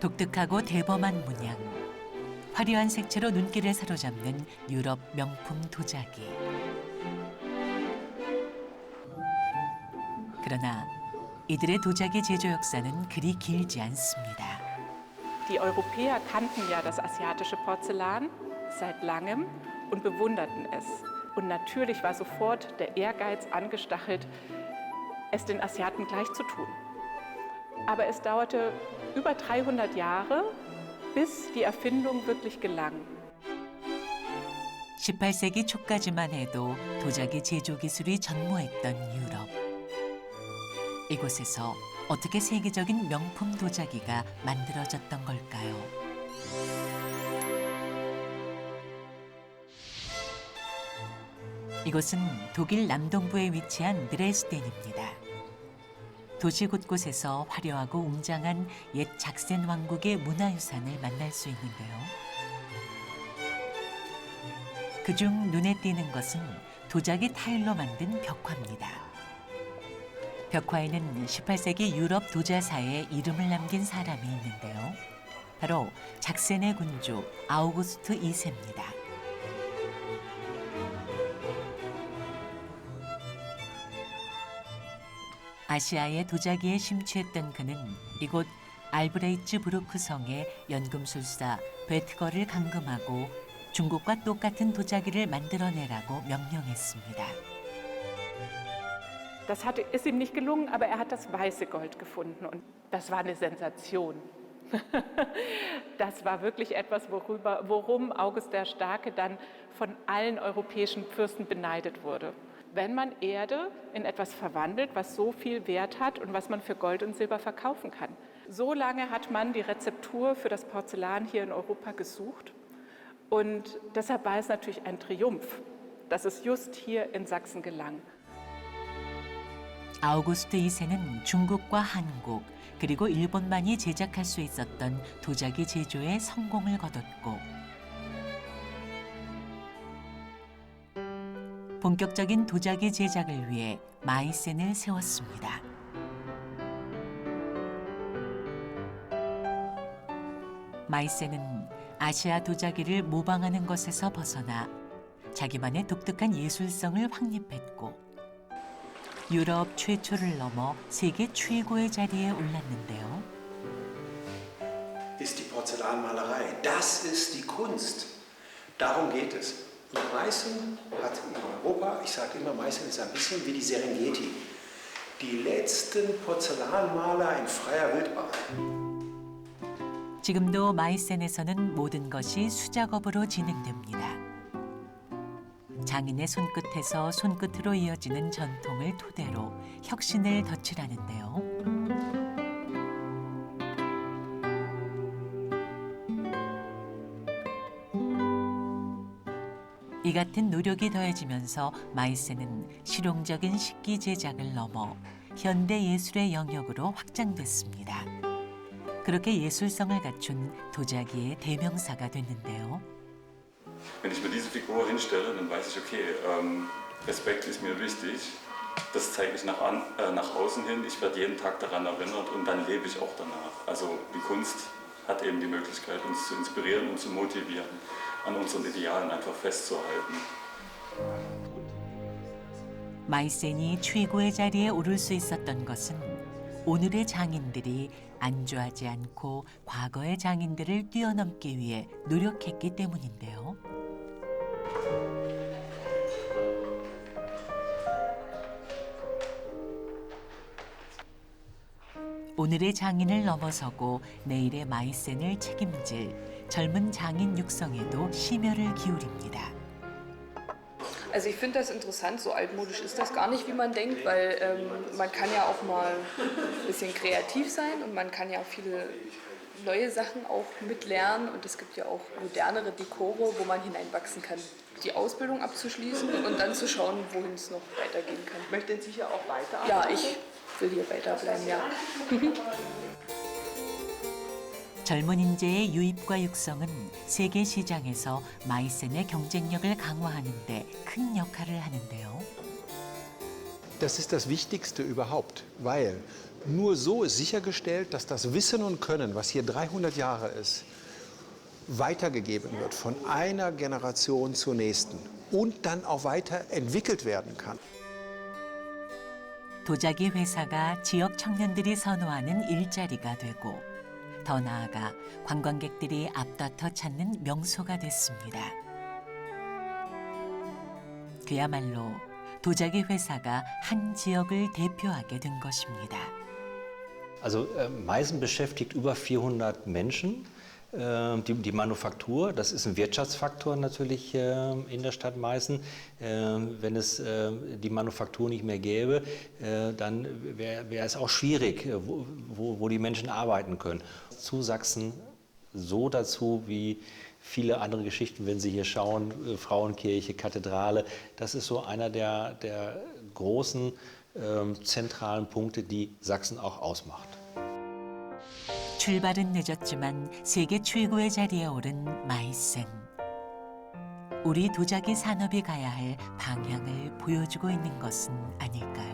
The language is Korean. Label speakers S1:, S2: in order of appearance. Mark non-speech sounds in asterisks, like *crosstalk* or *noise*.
S1: 독특하고 대범한 문양, 화려한 색채로 눈길을 사로잡는 유럽 명품 도자기. 그러나 이들의 도자기 제조 역사는 그리 길지 않습니다.
S2: Die Europäer kannten ja das asiatische Porzellan seit langem und bewunderten es. Und natürlich war sofort der Ehrgeiz angestachelt, es den Asiaten gleich zu tun. Aber es dauerte über 300 Jahre, bis die Erfindung wirklich gelang.
S1: 18세기 초까지만 해도 도자기 제조 기술이 전무했던 유럽. 이곳에서 어떻게 세계적인 명품 도자기가 만들어졌던 걸까요? 이곳은 독일 남동부에 위치한 드레스덴입니다. 도시 곳곳에서 화려하고 웅장한 옛 작센 왕국의 문화유산을 만날 수 있는데요. 그중 눈에 띄는 것은 도자기 타일로 만든 벽화입니다. 벽화에는 18세기 유럽 도자사에 이름을 남긴 사람이 있는데요. 바로 작센의 군주 아우구스트 2세입니다. 아시아의 도자기에 심취했던 그는 이곳 알브레이츠 브루크 성의 연금술사 베트거를 감금하고 중국과 똑같은 도자기를 만들어내라고 명령했습니다.
S2: Das hatte, ist ihm nicht gelungen, aber er hat das weiße Gold gefunden und das war eine Sensation. Das war wirklich etwas, worüber, worum August der Starke dann von allen europäischen Fürsten beneidet wurde. Wenn man Erde in etwas verwandelt, was so viel Wert hat und was man für Gold und Silber verkaufen kann. So lange hat man die Rezeptur für das Porzellan hier in Europa gesucht und deshalb war es natürlich ein Triumph, dass es just hier in Sachsen gelang.
S1: 아우구스트 2세는 중국과 한국 그리고 일본만이 제작할 수 있었던 도자기 제조에 성공을 거뒀고 본격적인 도자기 제작을 위해 마이센을 세웠습니다. 마이센은 아시아 도자기를 모방하는 것에서 벗어나 자기만의 독특한 예술성을 확립했고 유럽 최초를 넘어 세계 최고의 자리에 올랐는데요.
S3: ist die Porzellanmalerei. Das ist die Kunst. Darum geht es. Und Meißen hat in Europa, ich sage immer, Meißen ist ein bisschen wie die Serengeti. Die letzten Porzellanmaler in freier Wildbahn.
S1: 지금도 마이센에서는 모든 것이 수작업으로 진행됩니다. 장인의 손끝에서 손끝으로 이어지는 전통을 토대로 혁신을 덧칠하는데요. 이 같은 노력이 더해지면서 마이센은 실용적인 식기 제작을 넘어 현대 예술의 영역으로 확장됐습니다. 그렇게 예술성을 갖춘 도자기의 대명사가 됐는데요.
S4: Wenn ich mir diese Figur hinstelle, dann weiß ich, okay, ähm, Respekt ist mir wichtig. Das zeige ich nach, an, äh, nach außen hin. Ich werde jeden Tag daran erinnert und dann lebe ich auch danach. Also die Kunst hat eben die Möglichkeit, uns zu inspirieren und zu motivieren, an unseren Idealen einfach festzuhalten.
S1: 마이센이 최고의 자리에 오를 수 있었던 것은 오늘의 장인들이 안주하지 않고 과거의 장인들을 뛰어넘기 위해 노력했기 때문인데요. 오늘의 장인을 넘어서고 내일의 마이센을 책임질 젊은 장인 육성에도 심혈을 기울입니다.
S5: Also ich finde das interessant, so altmodisch ist das gar nicht, wie man denkt, weil ähm, man kann ja auch mal ein bisschen kreativ sein und man kann ja viele neue Sachen auch mitlernen und es gibt ja auch modernere Dekore, wo man hineinwachsen kann. Die Ausbildung abzuschließen und dann zu schauen, wohin es noch weitergehen kann.
S6: Möchten Sie hier auch weiterarbeiten?
S5: Ja, ich will hier weiterbleiben, ja. *laughs*
S1: 젊은 인재의 유입과 육성은 세계 시장에서 마이센의 경쟁력을 강화하는 데 큰 역할을 하는데요.
S3: Das ist das Wichtigste überhaupt, weil nur so ist sichergestellt, dass das Wissen und Können, was hier 300 Jahre ist, weitergegeben wird von einer Generation zur nächsten und dann auch weiterentwickelt werden kann.
S1: 도자기 회사가 지역 청년들이 선호하는 일자리가 되고 더 나아가 관광객들이 앞다퉈 찾는 명소가 됐습니다. 그야말로 도자기 회사가 한 지역을 대표하게 된 것입니다.
S6: Also äh, Meißen beschäftigt über 400 Menschen. Äh, die, die Manufaktur, das ist ein Wirtschaftsfaktor natürlich äh, in der Stadt Meißen. Äh, wenn es die Manufaktur nicht mehr gäbe, äh, dann wäre wär es auch schwierig, äh, wo, wo, die Menschen arbeiten können. Zu Sachsen so dazu wie viele andere Geschichten, wenn Sie hier schauen, äh, Frauenkirche, Kathedrale, das ist so einer der, der großen ähm, zentralen Punkte, die Sachsen auch ausmacht.
S1: 출발은 늦었지만 세계 최고의 자리에 오른 마이센. 우리 도자기 산업이 가야 할 방향을 보여주고 있는 것은 아닐까요?